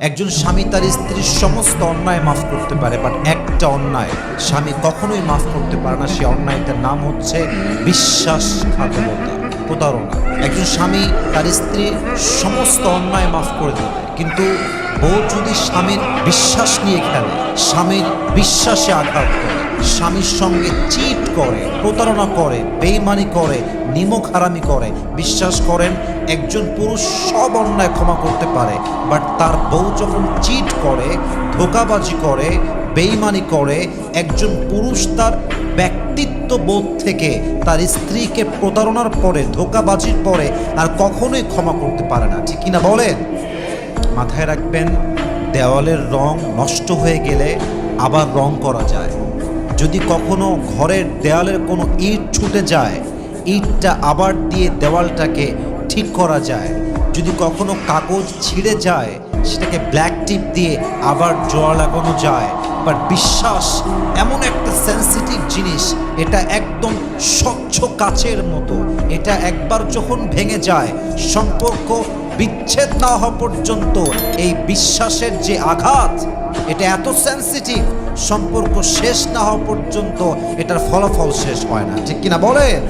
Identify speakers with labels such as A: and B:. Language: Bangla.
A: একজন স্বামী তার স্ত্রীর সমস্ত অন্যায় মাফ করতে পারে বাট একটা অন্যায় স্বামী কখনোই মাফ করতে পারে না। সে অন্যায়টার নাম হচ্ছে বিশ্বাসঘাতকতা, প্রতারণা। একজন স্বামী তার স্ত্রীর সমস্ত অন্যায় মাফ করে দেবে, কিন্তু বউ যদি স্বামীর বিশ্বাস নিয়ে খেলে, স্বামীর বিশ্বাসে আঘাত করে, স্বামীর সঙ্গে চিট করে, প্রতারণা করে, বেইমানি করে, নিমক হারামি করে, বিশ্বাস করেন একজন পুরুষ সব অন্যায় ক্ষমা করতে পারে, বাট তার বউ যখন চিট করে, ধোকাবাজি করে, বেইমানি করে, একজন পুরুষ তার ব্যক্তিত্ব বোধ থেকে তার স্ত্রীকে প্রতারণার পরে, ধোকাবাজির পরে আর কখনোই ক্ষমা করতে পারে না। ঠিক কিনা বলেন? মাথায় রাখবেন, দেওয়ালের রং নষ্ট হয়ে গেলে আবার রং করা যায়। যদি কখনো ঘরের দেওয়ালের কোনো ইট ছুটে যায়, ইটটা আবার দিয়ে দেওয়ালটাকে ঠিক করা যায়। যদি কখনো কাগজ ছিঁড়ে যায়, সেটাকে ব্ল্যাক টিপ দিয়ে আবার জোড়া লাগানো যায়। বাট বিশ্বাস, এমন একটা সেন্সিটিভ জিনিস, এটা একদম স্বচ্ছ কাচের মতো। এটা একবার যখন ভেঙে যায়, সম্পর্ক বিচ্ছেদ না হওয়া পর্যন্ত এই বিশ্বাসের যে আঘাত, এটা এত সেন্সিটিভ সম্পর্ক শেষ না হওয়া পর্যন্ত এটার ফলাফল শেষ হয় না। ঠিক কিনা বলেন?